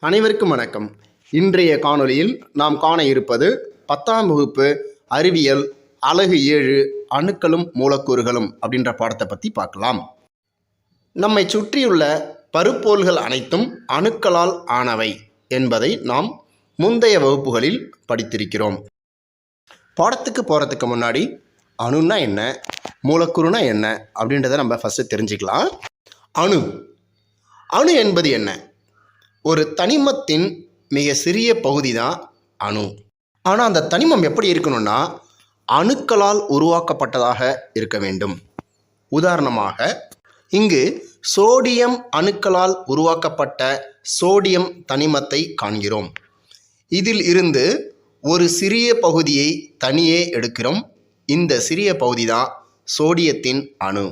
அனைவருக்கும் வணக்கம். இன்றைய காணொளியில் நாம் காண இருப்பது பத்தாம் வகுப்பு அறிவியல் அழகு ஏழு அணுக்களும் மூலக்கூறுகளும் அப்படின்ற பாடத்தை பற்றி பார்க்கலாம். நம்மை சுற்றியுள்ள பருப்போல்கள் அனைத்தும் அணுக்களால் ஆனவை என்பதை நாம் முந்தைய வகுப்புகளில் படித்திருக்கிறோம். பாடத்துக்கு போகிறதுக்கு முன்னாடி அணுன்னா என்ன மூலக்கூறுனா என்ன அப்படின்றத நம்ம ஃபஸ்ட்டு தெரிஞ்சுக்கலாம். அணு. அணு என்பது என்ன? ஒரு தனிமத்தின் மிக சிறிய பகுதி தான் அணு. ஆனால் அந்த தனிமம் எப்படி இருக்கணும்னா அணுக்களால் உருவாக்கப்பட்டதாக இருக்க வேண்டும். உதாரணமாக இங்கு சோடியம் அணுக்களால் உருவாக்கப்பட்ட சோடியம் தனிமத்தை காண்கிறோம். இதில் இருந்து ஒரு சிறிய பகுதியை தனியே எடுக்கிறோம். இந்த சிறிய பகுதி தான் சோடியத்தின் அணு.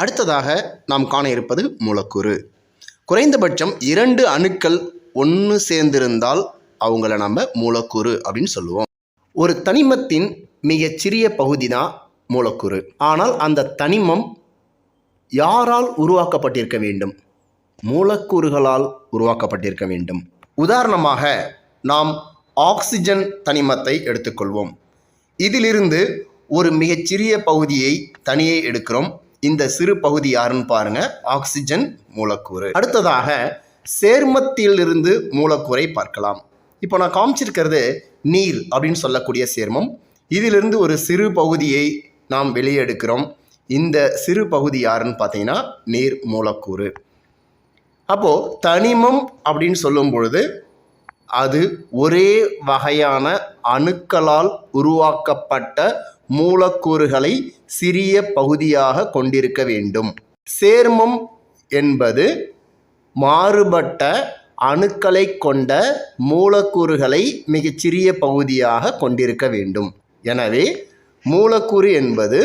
அடுத்ததாக நாம் காண இருப்பது மூலக்கூறு. குறைந்தபட்சம் இரண்டு அணுக்கள் ஒன்று சேர்ந்திருந்தால் அவங்கள நம்ம மூலக்கூறு அப்படின்னு சொல்லுவோம். ஒரு தனிமத்தின் மிகச்சிறிய பகுதி தான் மூலக்கூறு. ஆனால் அந்த தனிமம் யாரால் உருவாக்கப்பட்டிருக்க வேண்டும்? மூலக்கூறுகளால் உருவாக்கப்பட்டிருக்க வேண்டும். உதாரணமாக நாம் ஆக்சிஜன் தனிமத்தை எடுத்துக்கொள்வோம். இதிலிருந்து ஒரு மிகச்சிறிய பகுதியை தனியே எடுக்கிறோம். இந்த சிறு பகுதி யாருன்னு பாருங்க. ஆக்சிஜன் மூலக்கூறு. அடுத்ததாக சேர்மத்திலிருந்து மூலக்கூறை பார்க்கலாம். இப்போ நான் காமிச்சிருக்கிறது நீர் அப்படின்னு சொல்லக்கூடிய சேர்மம். இதிலிருந்து ஒரு சிறு பகுதியை நாம் வெளியே எடுக்கிறோம் இந்த சிறு பகுதி யாருன்னு பார்த்தீங்கன்னா நீர் மூலக்கூறு. அப்போது தனிமம் அப்படின்னு சொல்லும் பொழுது அது ஒரே வகையான அணுக்களால் உருவாக்கப்பட்ட மூலக்கூறுகளை சிறிய பகுதியாக கொண்டிருக்க வேண்டும். சேர்மம் என்பது மாறுபட்ட அணுக்களை கொண்ட மூலக்கூறுகளை மிகச்சிறிய பகுதியாக கொண்டிருக்க வேண்டும். எனவே மூலக்கூறு என்பது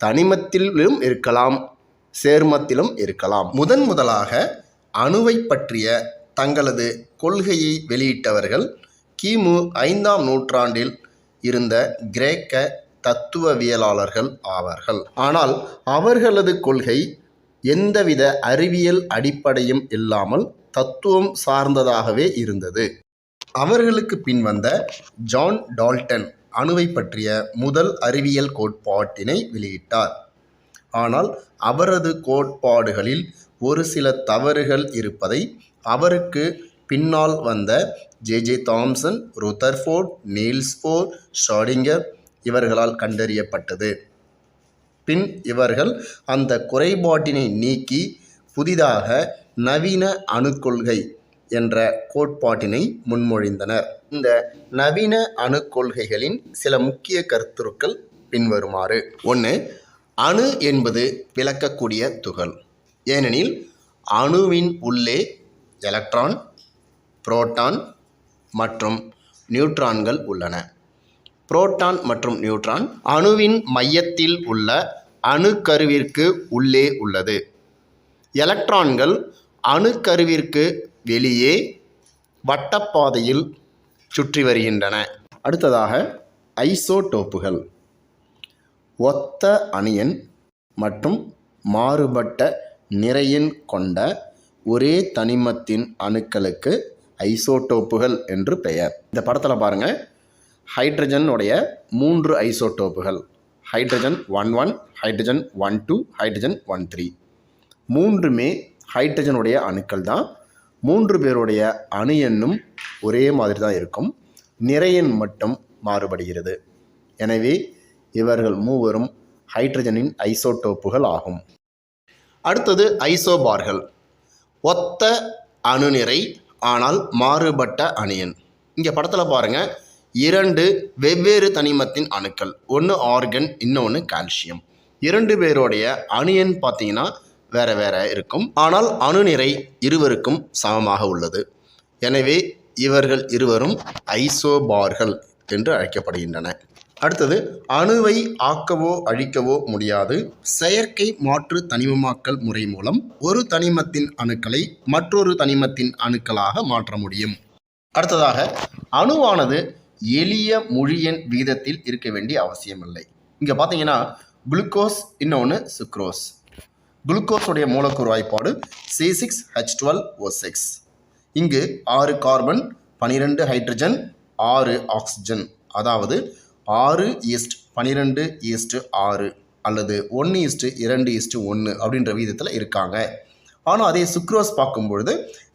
தனிமத்திலும் இருக்கலாம் சேர்மத்திலும் இருக்கலாம். முதன் முதலாக அணுவை பற்றிய தங்களது கொள்கையை வெளியிட்டவர்கள் கிமு ஐந்தாம் நூற்றாண்டில் இருந்த கிரேக்க தத்துவவியலாளர்கள் ஆவார்கள். ஆனால் அவர்களது கொள்கை எந்தவித அறிவியல் அடிப்படையும் இல்லாமல் தத்துவம் சார்ந்ததாகவே இருந்தது. அவர்களுக்கு பின் வந்த ஜான் டால்டன் அணுவை பற்றிய முதல் அறிவியல் கோட்பாட்டினை வெளியிட்டார். ஆனால் அவரது கோட்பாடுகளில் ஒரு சில தவறுகள் இருப்பதை அவருக்கு பின்னால் வந்த J J Thomson Rutherford Niels Bohr Schrodinger இவர்களால் கண்டறியப்பட்டது. பின் இவர்கள் அந்த குறைபாட்டினை நீக்கி புதிதாக நவீன அணுக்கொள்கை என்ற கோட்பாட்டினை முன்மொழிந்தனர். இந்த நவீன அணுக்கொள்கைகளின் சில முக்கிய கருத்துருக்கள் பின்வருமாறு. ஒன்று அணு என்பது விளக்கக்கூடிய துகள். ஏனெனில் அணுவின் உள்ளே எலக்ட்ரான் புரோட்டான் மற்றும் நியூட்ரான்கள் உள்ளன. புரோட்டான் மற்றும் நியூட்ரான் அணுவின் மையத்தில் உள்ள அணுக்கருவிற்கு உள்ளே உள்ளது. எலக்ட்ரான்கள் அணுக்கருவிற்கு வெளியே வட்டப்பாதையில் சுற்றி வருகின்றன. அடுத்ததாக ஐசோடோப்புகள். ஒத்த அணியன் மற்றும் மாறுபட்ட நிறையின் கொண்ட ஒரே தனிமத்தின் அணுக்களுக்கு ஐசோடோப்புகள் என்று பெயர். இந்த படத்தில் பாருங்கள் ஹைட்ரஜனுடைய மூன்று ஐசோடோப்புகள். Hydrogen one one hydrogen one two hydrogen one three. மூன்றுமே ஹைட்ரஜனுடைய அணுக்கள் தான். மூன்று பேருடைய அணு எண்ணும் ஒரே மாதிரி தான் இருக்கும். நிறையன் மட்டும் மாறுபடுகிறது. எனவே இவர்கள் மூவரும் ஹைட்ரஜனின் ஐசோடோப்புகள் ஆகும். அடுத்தது ஐசோபார்கள். ஒத்த அணுநிறை ஆனால் மாறுபட்ட அணியன் இங்கே படத்தில் பாருங்கள் இரண்டு வெவ்வேறு தனிமத்தின் அணுக்கள் ஒன்று ஆர்கன் இன்னொன்று கால்சியம் இரண்டு பேருடைய அணியன் பார்த்தீங்கன்னா வேற வேற இருக்கும். ஆனால் அணுநிறை இருவருக்கும் சமமாக உள்ளது. எனவே இவர்கள் இருவரும் ஐசோபார்கள் என்று அழைக்கப்படுகின்றன. அடுத்தது அணுவை ஆக்கவோ அழிக்கவோ முடியாது. செயற்கை மாற்று தனிமமாக்கல் முறை மூலம் ஒரு தனிமத்தின் அணுக்களை மற்றொரு தனிமத்தின் அணுக்களாக மாற்ற முடியும். அடுத்ததாக அணுவானது எளிய மொழியன் வீதத்தில் இருக்க வேண்டிய அவசியமில்லை. இங்கே பார்த்தீங்கன்னா குளுக்கோஸ் இன்னொன்று சுக்ரோஸ் குளுக்கோஸுடைய மூலக்கூறு வாய்ப்பாடு C six H twelve O six இங்கு ஆறு கார்பன் பனிரெண்டு ஹைட்ரஜன் ஆறு ஆக்சிஜன் அதாவது ஆறு ஈஸ்ட் பனிரெண்டு ஈஸ்ட்டு ஆறு அல்லது ஒன்று ஈஸ்ட்டு இரண்டு ஈஸ்ட்டு ஒன்று அப்படின்ற விகிதத்தில் இருக்காங்க. ஆனால் அதே சுக்ரோஸ் பார்க்கும்பொழுது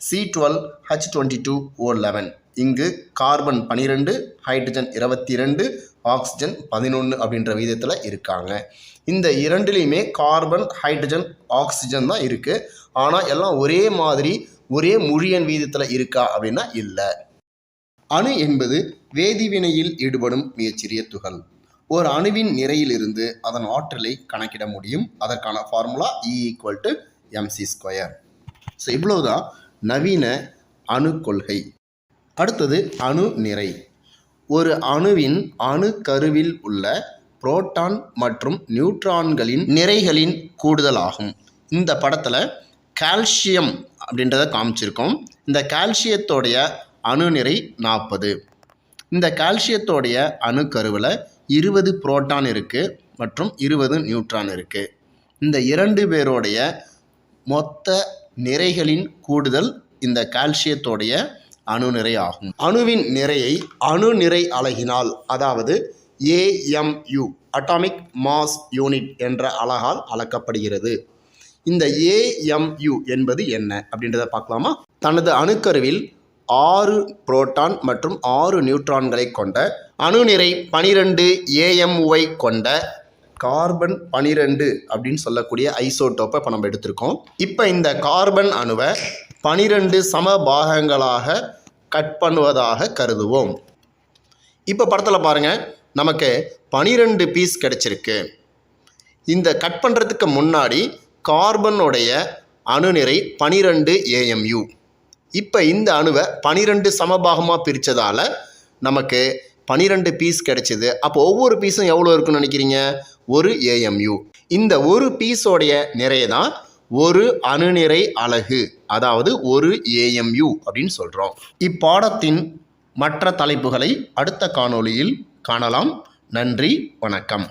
C twelve H twenty two O eleven இங்கு கார்பன் பனிரெண்டு ஹைட்ரஜன் இருபத்தி ரெண்டு ஆக்சிஜன் பதினொன்று அப்படின்ற விதத்தில் இருக்காங்க. இந்த இரண்டுலேயுமே கார்பன் ஹைட்ரஜன் ஆக்சிஜன் தான் இருக்குது ஆனால் எல்லாம் ஒரே மாதிரி ஒரே முழியன் வீதத்தில் இருக்கா அப்படின்னா இல்லை. அணு என்பது வேதிவினையில் ஈடுபடும் மிகச்சிறிய துகள். ஒரு அணுவின் நிறையிலிருந்து அதன் ஆற்றலை கணக்கிட முடியும். அதற்கான formula E equal to MC square so இவ்வளோதான் நவீன அணு கொள்கை. அடுத்தது அணு நிறை. ஒரு அணுவின் அணு கருவில் உள்ள புரோட்டான் மற்றும் நியூட்ரான்களின் நிறைகளின் கூடுதலாகும். இந்த படத்தில் கால்சியம் அப்படின்றத காமிச்சிருக்கோம். இந்த கால்சியத்தோடைய அணு நிறை நாற்பது இந்த கால்சியத்தோடைய அணுக்கருவில் இருபது புரோட்டான் இருக்குது மற்றும் இருபது நியூட்ரான் இருக்குது இந்த இரண்டு பேரோடைய மொத்த நிறைகளின் கூடுதல் இந்த கால்சியத்தோடைய அணு நிறை ஆகும். அணுவின் நிறையை அணு நிறை அலகினால் அதாவது ஏஎம்யு அட்டாமிக் மாஸ் யூனிட் என்ற அலகால் அளக்கப்படுகிறது. இந்த ஏஎம்யு என்பது என்ன? அப்படின்றத பார்க்கலாமா? தனது அணுக்கருவில் ஆறு புரோட்டான் மற்றும் ஆறு நியூட்ரான்களை கொண்ட அணுநிறை பனிரெண்டு ஏஎம்ஒய் கொண்ட கார்பன் பனிரெண்டு அப்படின்னு சொல்லக்கூடிய ஐசோட்டோப்பை இப்போ நம்ம எடுத்திருக்கோம். இப்போ இந்த கார்பன் அணுவை பனிரெண்டு சம பாகங்களாக கட் பண்ணுவதாக கருதுவோம். இப்போ படத்தில் பாருங்கள் நமக்கு பனிரெண்டு பீஸ் கிடச்சிருக்கு. இந்த கட் பண்ணுறதுக்கு முன்னாடி கார்பனுடைய அணுநிறை பனிரெண்டு ஏஎம்யு இப்போ இந்த அணுவை பனிரெண்டு சமபாகமாக பிரித்ததால் நமக்கு பனிரெண்டு பீஸ் கிடைச்சிது. அப்போ ஒவ்வொரு பீஸும் எவ்வளோ இருக்குன்னு நினைக்கிறீங்க? ஒரு ஏஎம்யு இந்த ஒரு பீஸோடைய நிறைய தான் ஒரு அணுநிறை அலகு. அதாவது ஒரு ஏஎம்யு அப்படின்னு சொல்கிறோம் இப்பாடத்தின் மற்ற தலைப்புகளை அடுத்த காணொளியில் காணலாம். நன்றி வணக்கம்.